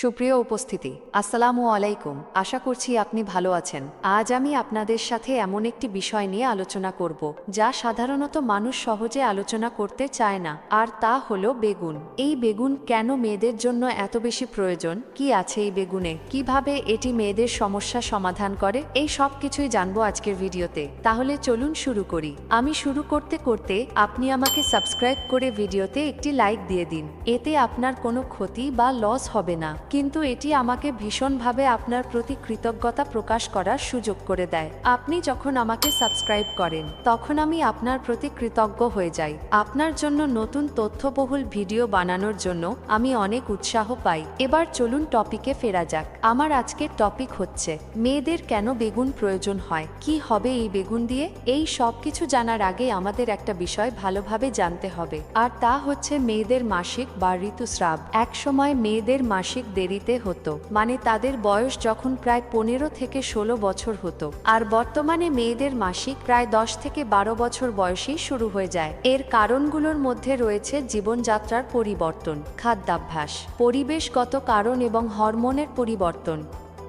সুপ্রিয় উপস্থিতি, আসসালামু আলাইকুম। আশা করছি আপনি ভালো আছেন। আজ আমি আপনাদের সাথে এমন একটি বিষয় নিয়ে আলোচনা করব, যা সাধারণত মানুষ সহজে আলোচনা করতে চায় না, আর তা হলো বেগুন। এই বেগুন কেন মেয়েদের জন্য এত বেশি প্রয়োজন? কি আছে এই বেগুনে? কীভাবে এটি মেয়েদের সমস্যা সমাধান করে? এই সব কিছুই জানব আজকের ভিডিওতে। তাহলে চলুন শুরু করি। আমি শুরু করতে করতে আপনি আমাকে সাবস্ক্রাইব করে ভিডিওতে একটি লাইক দিয়ে দিন। এতে আপনার কোনো ক্ষতি বা লস হবে না। কিন্তু এটি আমাকে ভীষণভাবে আপনার প্রতি কৃতজ্ঞতা প্রকাশ করার সুযোগ করে দেয়। আপনি যখন আমাকে সাবস্ক্রাইব করেন, তখন আমি আপনার প্রতি কৃতজ্ঞ হয়ে যাই। আপনার জন্য নতুন তথ্যবহুল ভিডিও বানানোর জন্য আমি অনেক উৎসাহ পাই। এবার চলুন টপিকে ফেরা যাক। আমার আজকের টপিক হচ্ছে, মেয়েদের কেন বেগুন প্রয়োজন হয়? কি হবে এই বেগুন দিয়ে? এই সব কিছু জানার আগে আমাদের একটা বিষয় ভালোভাবে জানতে হবে। আর তা হচ্ছে মেয়েদের মাসিক বা ঋতুস্রাব। এক সময় মেয়েদের মাসিক দেরিতে হতো। মানে তাদের বয়স যখন প্রায় পনেরো থেকে ষোলো বছর হতো। আর বর্তমানে মেয়েদের মাসিক প্রায় দশ থেকে বারো বছর বয়সেই শুরু হয়ে যায়। এর কারণগুলোর মধ্যে রয়েছে জীবনযাত্রার পরিবর্তন, খাদ্যাভ্যাস, পরিবেশগত কারণ এবং হরমোনের পরিবর্তন।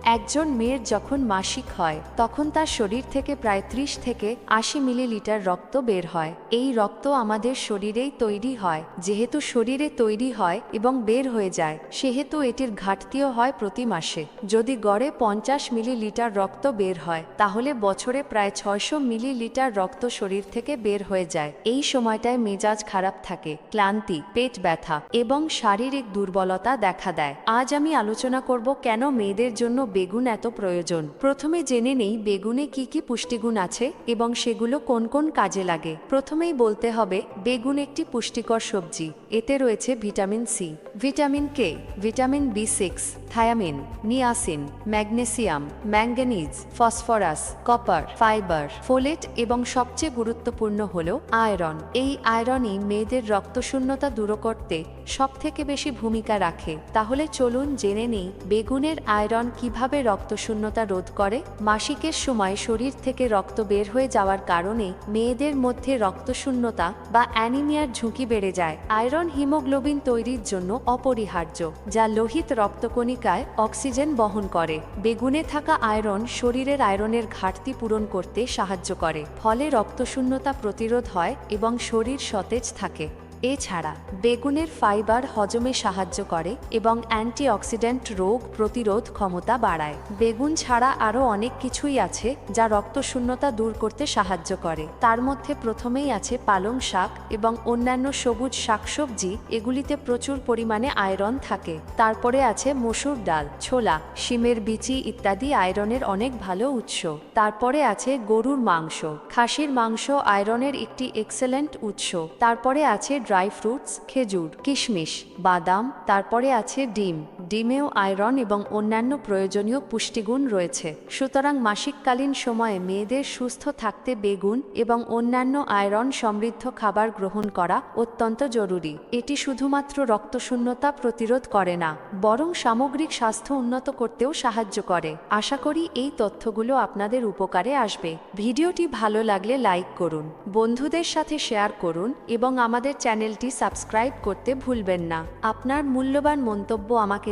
একজন মেয়ের যখন মাসিক হয়, তখন তার শরীর থেকে প্রায় ত্রিশ থেকে আশি মিলিলিটার রক্ত বের হয়। এই রক্ত আমাদের শরীরেই তৈরি হয়, যেহেতু শরীরে তৈরি হয় এবং বের হয়ে যায়, সেহেতু এটির ঘাটতিও হয় প্রতি মাসে। যদি গড়ে পঞ্চাশ মিলিলিটার রক্ত বের হয়, তাহলে বছরে প্রায় ছয়শো মিলিলিটার রক্ত শরীর থেকে বের হয়ে যায়। এই সময়টায় মেজাজ খারাপ থাকে, ক্লান্তি, পেট ব্যথা এবং শারীরিক দুর্বলতা দেখা দেয়। আজ আমি আলোচনা করব কেন মেয়েদের জন্য বেগুন এত প্রয়োজন। প্রথমে জেনে নেই বেগুনে কি কি পুষ্টিগুণ আছে এবং সেগুলো কোন কোন কাজে লাগে। প্রথমেই বলতে হবে, বেগুন একটি পুষ্টিকর সবজি। এতে রয়েছে vitamin C, vitamin K, vitamin B six, thiamine, niacin, magnesium, manganese, phosphorus, copper, fibre, folate এবং সবচেয়ে গুরুত্বপূর্ণ হল আয়রন। এই আয়রনই মেয়েদের রক্তশূন্যতা দূর করতে সবথেকে বেশি ভূমিকা রাখে। তাহলে চলুন জেনে নেই বেগুনের আয়রন কীভাবে রক্তশূন্যতা রোধ করে? মাসিকের সময় শরীর থেকে রক্ত বের হয়ে যাওয়ার কারণে মেয়েদের মধ্যে রক্তশূন্যতা বা অ্যানিমিয়ার ঝুঁকি বেড়ে যায়। আয়রন হিমোগ্লোবিন তৈরির জন্য অপরিহার্য, যা লোহিত রক্তকণিকায় অক্সিজেন বহন করে। বেগুনে থাকা আয়রন শরীরের আয়রনের ঘাটতি পূরণ করতে সাহায্য করে, ফলে রক্তশূন্যতা প্রতিরোধ হয় এবং শরীর সতেজ থাকে। এছাড়া বেগুনের ফাইবার হজমে সাহায্য করে এবং অ্যান্টিঅক্সিডেন্ট রোগ প্রতিরোধ ক্ষমতা বাড়ায়। বেগুন ছাড়া আরও অনেক কিছুই আছে যা রক্তশূন্যতা দূর করতে সাহায্য করে। তার মধ্যে প্রথমেই আছে পালং শাক এবং অন্যান্য সবুজ শাকসবজি, এগুলিতে প্রচুর পরিমাণে আয়রন থাকে। তারপরে আছে মসুর ডাল, ছোলা, শিমের বিচি ইত্যাদি আয়রনের অনেক ভালো উৎস। তারপরে আছে গরুর মাংস। খাসির মাংস আয়রনের একটি এক্সেলেন্ট উৎস। তারপরে আছে ড্রাই ফ্রুটস খেজুর কিশমিশ বাদাম তারপরে আছে ডিম। ডিমেও আয়রন এবং অন্যান্য প্রয়োজনীয় পুষ্টিগুণ রয়েছে। সুতরাং মাসিককালীন সময়ে মেয়েদের সুস্থ থাকতে বেগুন এবং অন্যান্য আয়রন সমৃদ্ধ খাবার গ্রহণ করা অত্যন্ত জরুরি। এটি শুধুমাত্র রক্তশূন্যতা প্রতিরোধ করে না, বরং সামগ্রিক স্বাস্থ্য উন্নত করতেও সাহায্য করে। আশা করি এই তথ্যগুলো আপনাদের উপকারে আসবে। ভিডিওটি ভালো লাগলে লাইক করুন, বন্ধুদের সাথে শেয়ার করুন এবং আমাদের চ্যানেলটি সাবস্ক্রাইব করতে ভুলবেন না। আপনার মূল্যবান মন্তব্য আমাকে